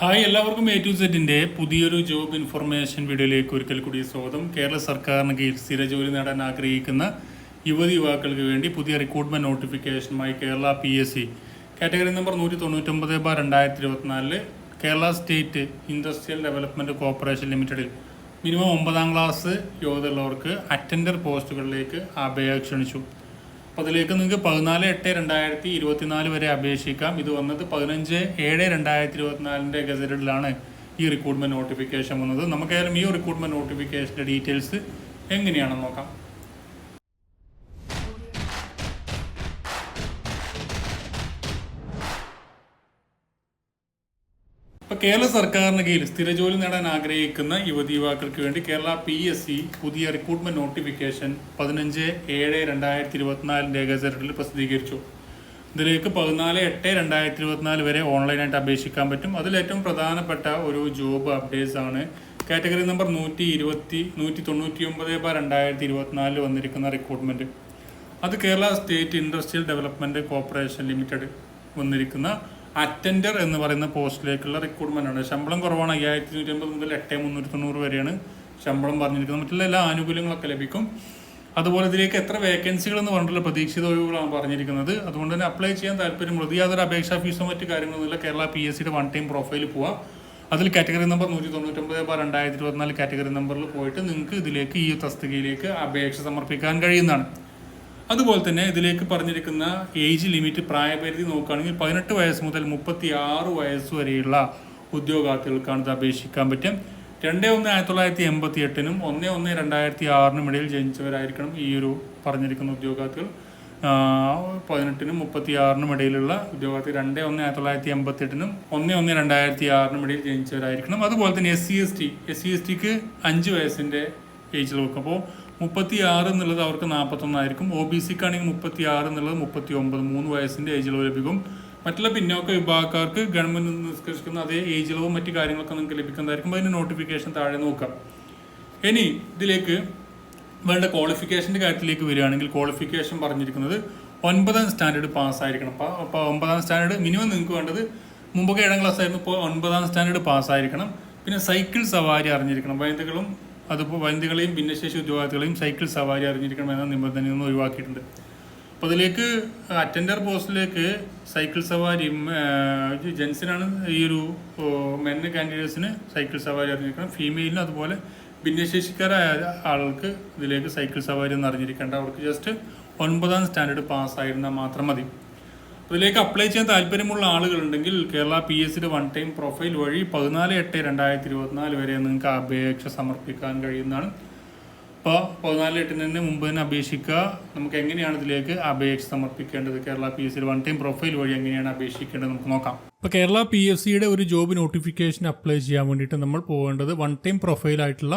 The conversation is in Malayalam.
ഹായ് എല്ലാവർക്കും എ ടു സെറ്റിന്റെ പുതിയൊരു ജോബ് ഇൻഫർമേഷൻ വീഡിയോയിലേക്ക് ഒരിക്കൽ കൂടി സ്വാഗതം. കേരള സർക്കാരിന് കീഴിൽ സ്ഥിര ജോലി നേടാൻ ആഗ്രഹിക്കുന്ന യുവതി യുവാക്കൾക്ക് വേണ്ടി പുതിയ recruitment നോട്ടിഫിക്കേഷനുമായി Kerala P S C category number നൂറ്റി തൊണ്ണൂറ്റൊമ്പത് ബാർ രണ്ടായിരത്തി ഇരുപത്തിനാലിൽ Kerala state industrial development corporation ലിമിറ്റഡിൽ മിനിമം ഒമ്പതാം ക്ലാസ് യോഗ്യതയുള്ളവർക്ക് അറ്റൻഡർ പോസ്റ്റുകളിലേക്ക് അപേക്ഷ ക്ഷണിച്ചു. അപ്പോൾ അതിലേക്ക് നിങ്ങൾക്ക് പതിനാല് എട്ട് രണ്ടായിരത്തി ഇരുപത്തിനാല് വരെ അപേക്ഷിക്കാം. ഇത് വന്നത് പതിനഞ്ച് ഏഴ് രണ്ടായിരത്തി ഇരുപത്തിനാലിന്റെ ഗസറ്റഡിലാണ് ഈ റിക്രൂട്ട്മെന്റ് നോട്ടിഫിക്കേഷൻ വന്നത്. നമുക്കായാലും ഈ റിക്രൂട്ട്മെന്റ് നോട്ടിഫിക്കേഷന്റെ ഡീറ്റെയിൽസ് എങ്ങനെയാണെന്ന് നോക്കാം. ഇപ്പോൾ കേരള സർക്കാരിന് കീഴിൽ സ്ഥിര ജോലി നേടാൻ ആഗ്രഹിക്കുന്ന യുവതി യുവാക്കൾക്ക് വേണ്ടി കേരള പി എസ് സി പുതിയ റിക്രൂട്ട്മെന്റ് നോട്ടിഫിക്കേഷൻ പതിനഞ്ച് ഏഴ് രണ്ടായിരത്തി ഇരുപത്തിനാലിന്റെ ഗസറ്റിൽ പ്രസിദ്ധീകരിച്ചു. ഇതിലേക്ക് പതിനാല് എട്ട് രണ്ടായിരത്തി ഇരുപത്തിനാല് വരെ ഓൺലൈനായിട്ട് അപേക്ഷിക്കാൻ പറ്റും. അതിൽ ഏറ്റവും പ്രധാനപ്പെട്ട ഒരു ജോബ് അപ്ഡേറ്റ്സ് ആണ് കാറ്റഗറി നമ്പർ നൂറ്റി ഇരുപത്തി നൂറ്റി തൊണ്ണൂറ്റി ഒമ്പത് ബാർ രണ്ടായിരത്തി ഇരുപത്തിനാലിൽ വന്നിരിക്കുന്ന റിക്രൂട്ട്മെന്റ് അത് Kerala state industrial development corporation limited വന്നിരിക്കുന്ന അറ്റൻഡർ എന്ന് പറയുന്ന പോസ്റ്റിലേക്കുള്ള റിക്രൂട്ട്മെന്റ് ആണ്. ശമ്പളം കുറവാണ് അയ്യായിരത്തി നൂറ്റി അമ്പത് മുതൽ എട്ട് മുന്നൂറ്റി തൊണ്ണൂറ് വരെയാണ് ശമ്പളം പറഞ്ഞിരിക്കുന്നത്. മറ്റുള്ള എല്ലാ ആനുകൂല്യങ്ങളൊക്കെ ലഭിക്കും. അതുപോലെ ഇതിലേക്ക് എത്ര വേക്കൻസികൾ എന്ന് പറഞ്ഞിട്ടുള്ള പ്രതീക്ഷിത ഒഴിവുകളാണ് പറഞ്ഞിരിക്കുന്നത്. അതുകൊണ്ട് തന്നെ അപ്ലൈ ചെയ്യാൻ താല്പര്യമുള്ളത് യാതൊരു അപേക്ഷാ ഫീസോ മറ്റു കാര്യങ്ങളൊന്നുമില്ല കേരള പി എസ് സിയുടെ വൺ ടൈം പ്രൊഫൈൽ പോവാം. അതിൽ കാറ്റഗറി നമ്പർ നൂറ്റി തൊണ്ണൂറ്റൊമ്പത് ബാർ രണ്ടായിരത്തി ഇരുപത്തിനാല് കാറ്റഗറി നമ്പറിൽ പോയിട്ട് നിങ്ങൾക്ക് ഇതിലേക്ക് ഈ തസ്തികയിലേക്ക് അപേക്ഷ സമർപ്പിക്കാൻ കഴിയുന്നതാണ്. അതുപോലെ തന്നെ ഇതിലേക്ക് പറഞ്ഞിരിക്കുന്ന ഏജ് ലിമിറ്റ് പ്രായപരിധി നോക്കുകയാണെങ്കിൽ പതിനെട്ട് വയസ്സ് മുതൽ മുപ്പത്തി ആറ് വയസ്സ് വരെയുള്ള ഉദ്യോഗാർത്ഥികൾക്കാണ് ഇത് അപേക്ഷിക്കാൻ പറ്റും. രണ്ട് ഒന്ന് ആയിരത്തി തൊള്ളായിരത്തി എൺപത്തി എട്ടിനും ഒന്ന് ഒന്ന് രണ്ടായിരത്തി ആറിനും ഇടയിൽ ജനിച്ചവരായിരിക്കണം ഈ ഒരു പറഞ്ഞിരിക്കുന്ന ഉദ്യോഗാർത്ഥികൾ. പതിനെട്ടിനും മുപ്പത്തി ആറിനും ഇടയിലുള്ള ഉദ്യോഗാർത്ഥി രണ്ട് ഒന്ന് ആയിരത്തി തൊള്ളായിരത്തി എൺപത്തി എട്ടിനും ഒന്ന് ഒന്ന് രണ്ടായിരത്തി ആറിനും ഇടയിൽ ജനിച്ചവരായിരിക്കണം. അതുപോലെ തന്നെ S C S T S C S tick അഞ്ച് വയസ്സിന്റെ ഏജിൽ വെക്കും. അപ്പോൾ മുപ്പത്തി ആറ് എന്നുള്ളത് അവർക്ക് നാൽപ്പത്തൊന്നായിരിക്കും ഒ ബി സിക്കാണെങ്കിൽ മുപ്പത്തി ആറ് എന്നുള്ളത് മുപ്പത്തി ഒമ്പത് മൂന്ന് വയസ്സിന്റെ ഏജ് ഇളവ് ലഭിക്കും. മറ്റുള്ള പിന്നോക്ക വിഭാഗക്കാർക്ക് ഗവൺമെന്റ് നിഷ്കർഷിക്കുന്ന അതേ ഏജ് ഇളവും മറ്റു കാര്യങ്ങളൊക്കെ നിങ്ങൾക്ക് ലഭിക്കുന്നതായിരിക്കും. അതിന് നോട്ടിഫിക്കേഷൻ താഴെ നോക്കാം. ഇനി ഇതിലേക്ക് വേണ്ട ക്വാളിഫിക്കേഷന്റെ കാര്യത്തിലേക്ക് വരികയാണെങ്കിൽ ക്വാളിഫിക്കേഷൻ പറഞ്ഞിരിക്കുന്നത് ഒൻപതാം സ്റ്റാൻഡേർഡ് പാസ്സായിരിക്കണം. അപ്പോൾ അപ്പോൾ ഒമ്പതാം സ്റ്റാൻഡേർഡ് മിനിമം നിങ്ങൾക്ക് വേണ്ടത് മുമ്പൊക്കെ ഏഴാം ക്ലാസ് ആയിരുന്നു. ഇപ്പോൾ ഒൻപതാം സ്റ്റാൻഡേർഡ് പാസ്സായിരിക്കണം. പിന്നെ സൈക്കിൾ സവാരി അറിഞ്ഞിരിക്കണം. വനിതകളും അതിപ്പോൾ വനിതകളെയും ഭിന്നശേഷി ഉദ്യോഗാർത്ഥികളെയും സൈക്കിൾ സവാരി അറിഞ്ഞിരിക്കണം എന്ന നിബന്ധനയിൽ നിന്ന് ഒഴിവാക്കിയിട്ടുണ്ട്. അപ്പോൾ അതിലേക്ക് അറ്റൻഡർ പോസ്റ്റിലേക്ക് സൈക്കിൾ സവാരിയും ജെൻസിനാണ് ഈ ഒരു മെൻ കാൻഡിഡേറ്റ്സിന് സൈക്കിൾ സവാരി അറിഞ്ഞിരിക്കണം. ഫീമെയിലിനും അതുപോലെ ഭിന്നശേഷിക്കാരായ ആളുകൾക്ക് ഇതിലേക്ക് സൈക്കിൾ സവാരി എന്ന് അറിഞ്ഞിരിക്കേണ്ട. അവർക്ക് ജസ്റ്റ് ഒൻപതാം സ്റ്റാൻഡേർഡ് പാസ്സായിരുന്നാൽ മാത്രം മതി. ഇതിലേക്ക് അപ്ലൈ ചെയ്യാൻ താല്പര്യമുള്ള ആളുകളുണ്ടെങ്കിൽ കേരള പി എസ് സിയുടെ വൺ ടൈം പ്രൊഫൈൽ വഴി പതിനാല് എട്ട് രണ്ടായിരത്തി ഇരുപത്തിനാല് വരെ നിങ്ങൾക്ക് അപേക്ഷ സമർപ്പിക്കാൻ കഴിയുന്നതാണ്. അപ്പോൾ പതിനാല് എട്ടിന് തന്നെ മുമ്പ് തന്നെ അപേക്ഷിക്കുക. നമുക്ക് എങ്ങനെയാണ് ഇതിലേക്ക് അപേക്ഷ സമർപ്പിക്കേണ്ടത്? കേരള പി എസ് സിയുടെ വൺ ടൈം പ്രൊഫൈൽ വഴി എങ്ങനെയാണ് അപേക്ഷിക്കേണ്ടത് നമുക്ക് നോക്കാം. ഇപ്പോൾ കേരള പി എസ് സിയുടെ ഒരു ജോബ് നോട്ടിഫിക്കേഷൻ അപ്ലൈ ചെയ്യാൻ വേണ്ടിയിട്ട് നമ്മൾ പോകേണ്ടത് വൺ ടൈം പ്രൊഫൈലായിട്ടുള്ള